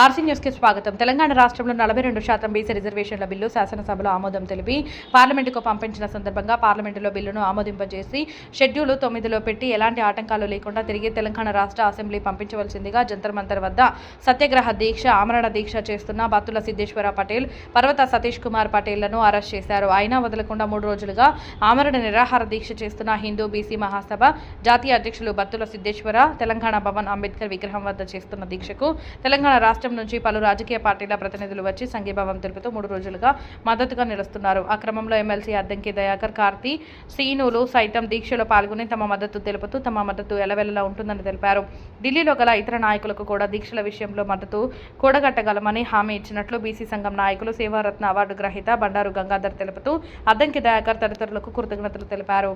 RC న్యూస్కి స్వాగతం. తెలంగాణ రాష్ట్రంలో నలభై రెండు శాతం బీసీ రిజర్వేషన్ల బిల్లు శాసనసభలో ఆమోదం తెలిపి పార్లమెంటుకు పంపించిన సందర్భంగా పార్లమెంటులో బిల్లును ఆమోదింపజేసి షెడ్యూల్ తొమ్మిదిలో పెట్టి ఎలాంటి ఆటంకాలు లేకుండా తిరిగి తెలంగాణ రాష్ట్ర అసెంబ్లీ పంపించవలసిందిగా జంతర్ మంతర్ వద్ద సత్యాగ్రహ దీక్ష ఆమరణ దీక్ష చేస్తున్న బత్తుల సిద్ధేశ్వర పటేల్ పర్వత సతీష్ కుమార్ పటేళ్ళను అరెస్ట్ చేశారు. అయినా వదలకుండా మూడు రోజులుగా ఆమరణ నిరాహార దీక్ష చేస్తున్న హిందూ బీసీ మహాసభ జాతీయ అధ్యక్షులు బత్తుల సిద్ధేశ్వర తెలంగాణ భవన్ అంబేద్కర్ విగ్రహం వద్ద చేస్తున్న దీక్షకు తెలంగాణ రాష్ట్ర నుంచి పలు రాజకీయ పార్టీల ప్రతినిధులు వచ్చి సంఘీభావం తెలుపుతూ మూడు రోజులుగా మద్దతుగా నిలుస్తున్నారు. ఆ క్రమంలో ఎమ్మెల్సీ అద్దంకి దయాకర్ కార్తీ శ్రీనులు సైతం దీక్షలో పాల్గొని తమ మద్దతు తెలుపుతూ తమ మద్దతు ఎలవెలలా ఉంటుందని తెలిపారు. ఢిల్లీలో గల ఇతర నాయకులకు కూడా దీక్షల విషయంలో మద్దతు కూడగట్టగలమని హామీ ఇచ్చినట్లు బీసీ సంఘం నాయకులు సేవారత్న అవార్డు గ్రహీత బండారు గంగాధర్ తెలుపుతూ అద్దంకి దయాకర్ తదితరులకు కృతజ్ఞతలు తెలిపారు.